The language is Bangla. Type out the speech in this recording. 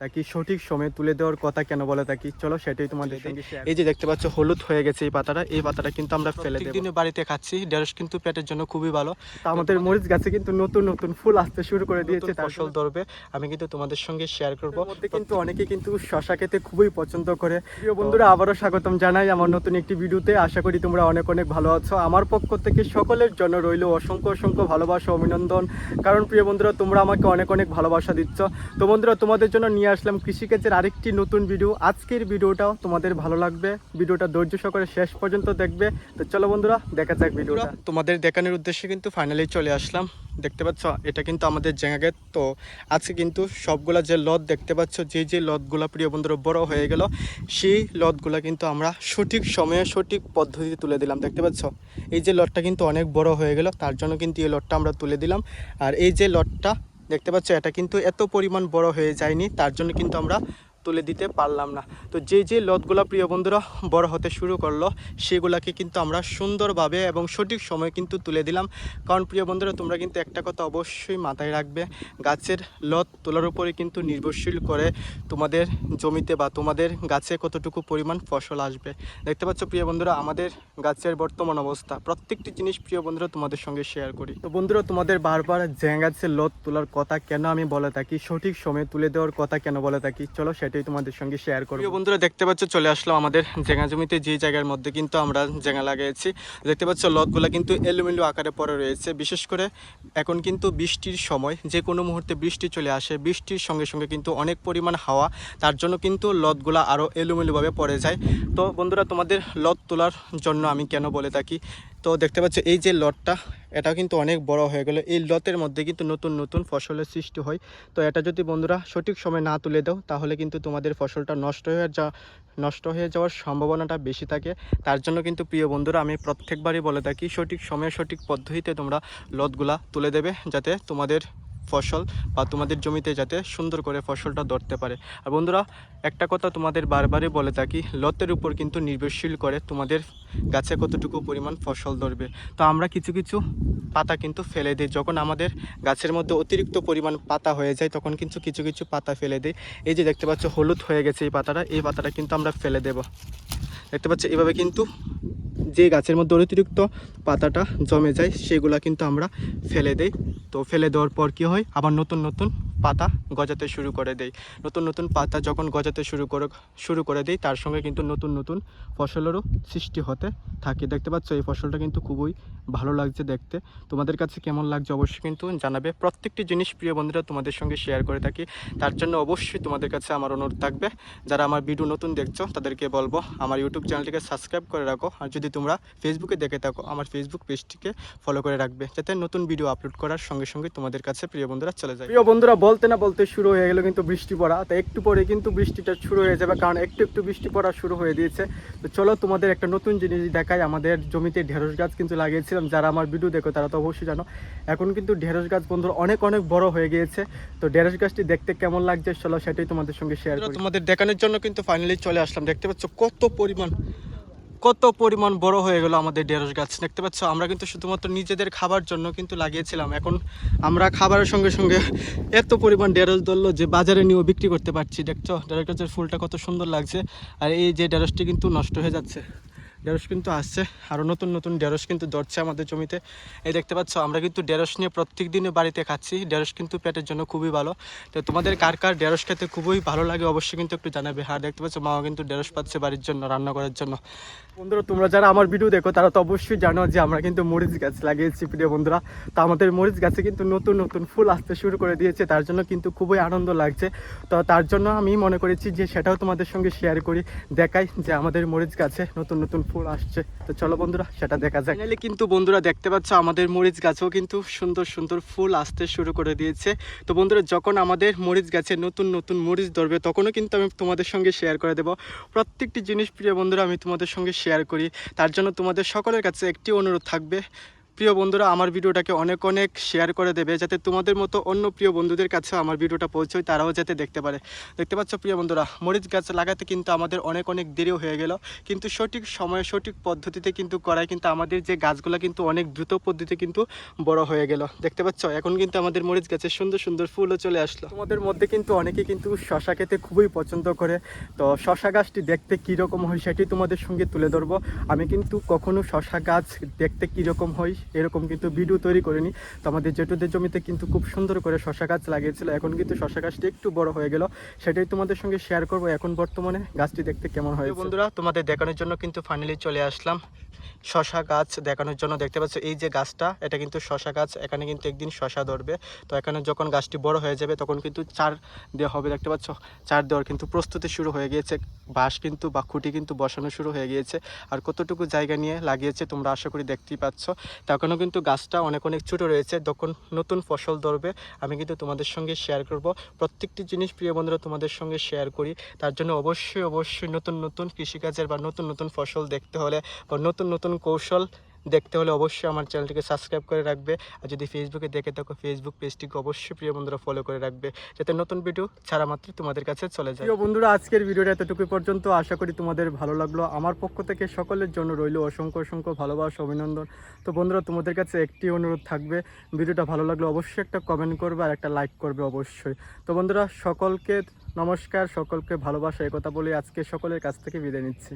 তাকে সঠিক সময়ে তুলে দেওয়ার কথা কেন বলে থাকি চলো সেটাই তোমাদের সঙ্গে এই যে দেখতে পাচ্ছ হলুদ হয়ে গেছে এই পাতাটা। এই পাতাটা কিন্তু আমরা ফেলে দেব। দিনে বাড়িতে খাচ্ছি ঢেঁড়স কিন্তু পেটের জন্য খুবই ভালো। তা আমাদের মরিচ গাছে কিন্তু নতুন নতুন ফুল আসতে শুরু করে দিয়েছে তার ফসল ধরবে। আমি কিন্তু তোমাদের সঙ্গে শেয়ার করব। কিন্তু অনেকে কিন্তু শশা খেতে খুবই পছন্দ করে। প্রিয় বন্ধুরা আবারও স্বাগতম জানাই আমার নতুন একটি ভিডিওতে। আশা করি তোমরা অনেক অনেক ভালো আছো। আমার পক্ষ থেকে সকলের জন্য রইল অসংখ্য অসংখ্য ভালোবাসা অভিনন্দন। কারণ প্রিয় বন্ধুরা তোমরা আমাকে অনেক অনেক ভালোবাসা দিচ্ছ। তো বন্ধুরা তোমাদের জন্য নিয়ে আসলাম কৃষিকাজের আরেকটি নতুন ভিডিও আজকের ভিডিওটাও তোমাদের ভালো লাগবে। ভিডিওটা ধৈর্য সহকারে শেষ পর্যন্ত দেখবে। তো চলো বন্ধুরা, দেখা যাক ভিডিওটা তোমাদের দেখানোর উদ্দেশ্যে কিন্তু ফাইনালি চলে আসলাম। দেখতে পাচ্ছ, এটা কিন্তু আমাদের জায়গা তো আজকে কিন্তু সবগুলা যে লদ দেখতে পাচ্ছ, যে যে লদগুলা প্রিয় বন্ধুরা বড় হয়ে গেল, সেই লদগুলা কিন্তু আমরা সঠিক সময়ে সঠিক পদ্ধতিতে তুলে দিলাম। দেখতে পাচ্ছ, এই যে লটটা কিন্তু অনেক বড় হয়ে গেল, তার জন্য কিন্তু এই লটটা আমরা তুলে দিলাম। আর এই যে লটটা দেখতে পাচ্ছ এটা কিন্তু এত পরিমাণ বড় হয়ে যায়নি তার জন্য কিন্তু আমরা তুলে দিতে পারলাম না। তো যে যে লতগুলো প্রিয় বন্ধুরা বড় হতে শুরু করল, সেগুলাকে কিন্তু আমরা সুন্দরভাবে এবং সঠিক সময় কিন্তু তুলে দিলাম। কারণ প্রিয় বন্ধুরা, তোমরা কিন্তু একটা কথা অবশ্যই মাথায় রাখবে, গাছের লত তোলার উপরে কিন্তু নির্ভরশীল করে তোমাদের জমিতে বা তোমাদের গাছে কতটুকু পরিমাণ ফসল আসবে। দেখতে পাচ্ছ প্রিয় বন্ধুরা, আমাদের গাছের বর্তমান অবস্থা। প্রত্যেকটি জিনিস প্রিয় বন্ধুরা, তোমাদের সঙ্গে শেয়ার করি। তো বন্ধুরা, তোমাদের বারবার জ্যাং গাছের লত তোলার কথা কেন আমি বলে থাকি? সঠিক সময়ে তুলে দেওয়ার কথা কেন বলে থাকি? চলো সেটাই তোমাদের সঙ্গে শেয়ার করব। বন্ধুরা, দেখতে পাচ্ছ চলে আসলো আমাদের জেঙা জমিতে যে জায়গার মধ্যে কিন্তু আমরা জেঙা লাগিয়েছি দেখতে পাচ্ছ, লতগুলো কিন্তু এলোমেলো আকারে পড়ে রয়েছে। বিশেষ করে এখন কিন্তু বৃষ্টির সময়, যে কোনো মুহূর্তে বৃষ্টি চলে আসে। বৃষ্টির সঙ্গে সঙ্গে কিন্তু অনেক পরিমাণ হাওয়া, তার জন্য কিন্তু লতগুলা আরও এলোমেলোভাবে পড়ে যায়। তো বন্ধুরা, তোমাদের লত তোলার জন্য আমি কেন বলে থাকি? তো দেখতে পাচ্ছ, এই যে লটটা এটা কিন্তু অনেক বড় হয়ে গেল। এই লতের মধ্যে কিন্তু নতুন নতুন ফসলের সৃষ্টি হয়। তো এটা যদি বন্ধুরা সঠিক সময় না তুলে দাও, তাহলে কিন্তু তোমাদের ফসলটা নষ্ট হয়ে যা, নষ্ট হয়ে যাওয়ার সম্ভাবনাটা বেশি থাকে। তার জন্য কিন্তু প্রিয় বন্ধুরা, আমি প্রত্যেকবারই বলে থাকি, সঠিক সময়ে সঠিক পদ্ধতিতে তোমরা লতগুলা তুলে দেবে, যাতে তোমাদের ফসল বা তোমাদের জমিতে যাতে সুন্দর করে ফসলটা ধরতে পারে। আর বন্ধুরা, একটা কথা তোমাদের বারবারই বলে থাকি, লতের উপর কিন্তু নির্ভরশীল করে তোমাদের গাছে কতটুকু পরিমাণ ফসল ধরবে। তো আমরা কিছু কিছু পাতা কিন্তু ফেলে দিই। যখন আমাদের গাছের মধ্যে অতিরিক্ত পরিমাণ পাতা হয়ে যায়, তখন কিন্তু কিছু কিছু পাতা ফেলে দিই। এই যে দেখতে পাচ্ছ, হলুদ হয়ে গেছে এই পাতাটা। এই পাতাটা কিন্তু আমরা ফেলে দেব। দেখতে পাচ্ছ, এভাবে কিন্তু যে গাছের মধ্যে অতিরিক্ত পাতাটা জমে যায়, সেগুলা কিন্তু আমরা ফেলে দেই। তো ফেলে দেওয়ার পর কী হয়? আবার নতুন নতুন পাতা গজাতে শুরু করে দেয় নতুন নতুন পাতা যখন গজাতে শুরু করে শুরু করে দেয় তার সঙ্গে কিন্তু নতুন নতুন ফসলেরও সৃষ্টি হতে থাকে। দেখতে পাচ্ছ, এই ফসলটা কিন্তু খুবই ভালো লাগছে দেখতে। তোমাদের কাছে কেমন লাগছে অবশ্যই কিন্তু জানাবে। প্রত্যেকটি জিনিস প্রিয় বন্ধুরা তোমাদের সঙ্গে শেয়ার করে থাকি। তার জন্য অবশ্যই তোমাদের কাছে আমার অনুরোধ থাকবে। যারা আমার ভিডিও নতুন দেখছ, তাদেরকে বলব, আমার ইউটিউব চ্যানেলটিকে সাবস্ক্রাইব করে রাখো। আর যদি তোমরা ফেসবুকে দেখে থাকো, আমার ফেসবুক পেজটিকে ফলো করে রাখবে। যাতে নতুন ভিডিও আপলোড করার সঙ্গে সঙ্গে তোমাদের কাছে প্রিয় বন্ধুরা চলে যায়। প্রিয় বন্ধুরা বলতে না বলতে শুরু হয়ে গেল কিন্তু বৃষ্টি পড়া। তো একটু পরে কিন্তু বৃষ্টিটা শুরু হয়ে যাবে কারণ একটু একটু বৃষ্টি পড়া শুরু হয়ে দিয়েছে। তো চলো তোমাদের একটা নতুন জিনিস দেখাই আমাদের জমিতে ঢেঁড়স গাছ কিন্তু লাগিয়েছিলাম। যারা আমার ভিডিও দেখো তারা তো অবশ্যই জানো এখন কিন্তু ঢেঁড়স গাছ বন্ধুরা অনেক অনেক বড় হয়ে গিয়েছে। তো ঢেঁড়স গাছটি দেখতে কেমন লাগছে? চলো সেটাই তোমাদের সঙ্গে শেয়ার করি। তোমাদের দেখানোর জন্য কিন্তু ফাইনালি চলে আসলাম। দেখতে পাচ্ছ কত পরিমাণ কত পরিমাণ বড় হয়ে গেল আমাদের ঢেঁড়স গাছ। দেখতে পাচ্ছ, আমরা কিন্তু শুধুমাত্র নিজেদের খাবার জন্য কিন্তু লাগিয়েছিলাম। এখন আমরা খাবারের সঙ্গে সঙ্গে এত পরিমাণ ঢেঁড়স ধরলো যে বাজারে নিয়েও বিক্রি করতে পারছি। দেখছ, ঢেঁড়স গাছের ফুলটা কত সুন্দর লাগছে। আর এই যে ঢেঁড়সটি কিন্তু নষ্ট হয়ে যাচ্ছে। ঢেঁড়স কিন্তু আসছে আরও নতুন নতুন ঢেঁড়স কিন্তু ধরছে আমাদের জমিতে। এই দেখতে পাচ্ছ, আমরা কিন্তু ঢেঁড়স নিয়ে প্রত্যেক দিনে বাড়িতে খাচ্ছি। ঢেঁড়স কিন্তু পেটের জন্য খুবই ভালো। তো তোমাদের কার কার ঢেঁড়স খেতে খুবই ভালো লাগে অবশ্যই কিন্তু একটু জানাবে। আর দেখতে পাচ্ছ, মাও কিন্তু ঢেঁড়স পাচ্ছে বাড়ির জন্য, রান্না করার জন্য। বন্ধুরা, তোমরা যারা আমার ভিডিও দেখো, তারা তো অবশ্যই জানো যে আমরা কিন্তু মরিচ গাছ লাগিয়েছি, প্রিয় বন্ধুরা। তো আমাদের মরিচ গাছে কিন্তু নতুন নতুন ফুল আসতে শুরু করে দিয়েছে। তার জন্য কিন্তু খুবই আনন্দ লাগছে। তো তার জন্য আমি মনে করেছি যে সেটাও তোমাদের সঙ্গে শেয়ার করি, দেখাই যে আমাদের মরিচ গাছে নতুন নতুন ফুল আসছে। তো চলো বন্ধুরা, সেটা দেখা যায় ফাইনালি কিন্তু বন্ধুরা দেখতে পাচ্ছ, আমাদের মরিচ গাছেও কিন্তু সুন্দর সুন্দর ফুল আসতে শুরু করে দিয়েছে। তো বন্ধুরা, যখন আমাদের মরিচ গাছে নতুন নতুন মরিচ ধরবে, তখনও কিন্তু আমি তোমাদের সঙ্গে শেয়ার করে দেবো। প্রত্যেকটি জিনিস প্রিয় বন্ধুরা, আমি তোমাদের সঙ্গে শেয়ার করি। তার জন্য তোমাদের সকলের কাছে একটি অনুরোধ থাকবে প্রিয় বন্ধুরা, আমার ভিডিওটাকে অনেক অনেক শেয়ার করে দেবে যাতে তোমাদের মতো অন্য প্রিয় বন্ধুদের কাছে আমার ভিডিওটা পৌঁছয়, তারাও যাতে দেখতে পারে। দেখতে পাচ্ছ প্রিয় বন্ধুরা, মরিচ গাছ লাগাতে কিন্তু আমাদের অনেক অনেক দেরিও হয়ে গেল, কিন্তু সঠিক সময়ে সঠিক পদ্ধতিতে কিন্তু করায় কিন্তু আমাদের যে গাছগুলো কিন্তু অনেক দ্রুত পদ্ধতিতে কিন্তু বড় হয়ে গেল। দেখতে পাচ্ছ, এখন কিন্তু আমাদের মরিচ গাছের সুন্দর সুন্দর ফুলও চলে আসলো। তোমাদের মধ্যে কিন্তু অনেকে কিন্তু শশা খেতে খুবই পছন্দ করে, তো শশা গাছটি দেখতে কীরকম হয় সেটি তোমাদের সঙ্গে তুলে ধরবো। আমি কিন্তু কখনো শশা গাছ দেখতে কীরকম হয় এরকম কিন্তু ভিডিও তৈরি করিনি। তো আমাদের জেঠুদের জমিতে কিন্তু খুব সুন্দর করে শশা গাছ লাগিয়েছিল। এখন কিন্তু শশা গাছটি একটু বড় হয়ে গেল। সেটাই তোমাদের সঙ্গে শেয়ার করব। এখন বর্তমানে গাছটি দেখতে কেমন হয় বন্ধুরা তোমাদের দেখানোর জন্য কিন্তু ফাইনালি চলে আসলাম। শশা গাছ দেখানোর জন্য দেখতে পাচ্ছ, এই যে গাছটা, এটা কিন্তু শশা গাছ, এখানে কিন্তু একদিন শশা ধরবে। তো এখানে যখন গাছটি বড় হয়ে যাবে, তখন কিন্তু চার দেওয়া হবে, দেখতে পাচ্ছ? চার দেওয়ার কিন্তু প্রস্তুতি শুরু হয়ে গিয়েছে। বাঁশ কিন্তু বা খুঁটি কিন্তু বসানো শুরু হয়ে গিয়েছে। আর কতটুকু জায়গা নিয়ে লাগিয়েছে তোমরা আশা করি দেখতেই পাচ্ছ। তখনও কিন্তু গাছটা অনেক অনেক ছোটো রয়েছে। যখন নতুন ফসল ধরবে, আমি কিন্তু তোমাদের সঙ্গে শেয়ার করব। প্রত্যেকটি জিনিস, প্রিয় বন্ধুরা, তোমাদের সঙ্গে শেয়ার করি। তার জন্য অবশ্যই অবশ্যই নতুন নতুন কৃষিকাজের বা নতুন নতুন ফসল দেখতে হলে বা নতুন নতুন কৌশল দেখতে হলে অবশ্যই আমার চ্যানেলটিকে সাবস্ক্রাইব করে রাখবে। আর যদি ফেসবুকে দেখে থাকো ফেসবুক পেজটিকে অবশ্যই প্রিয় বন্ধুরা ফলো করে রাখবে। যাতে নতুন ভিডিও ছাড়া মাত্র তোমাদের কাছে চলে যায়। প্রিয় বন্ধুরা, আজকের ভিডিওটা এতটুকু পর্যন্ত। আশা করি তোমাদের ভালো লাগল। আমার পক্ষ থেকে সকলের জন্য রইল অসংখ্য অসংখ্য ভালোবাসা, অভিনন্দন। তো বন্ধুরা, তোমাদের কাছে একটি অনুরোধ থাকবে। ভিডিওটা ভালো লাগলে অবশ্যই একটা কমেন্ট করবে আর একটা লাইক করবে অবশ্যই। তো বন্ধুরা, সকলকে নমস্কার, সকলকে ভালোবাসা এই কথা বলে আজকে সকলের কাছ থেকে বিদায় নিচ্ছি।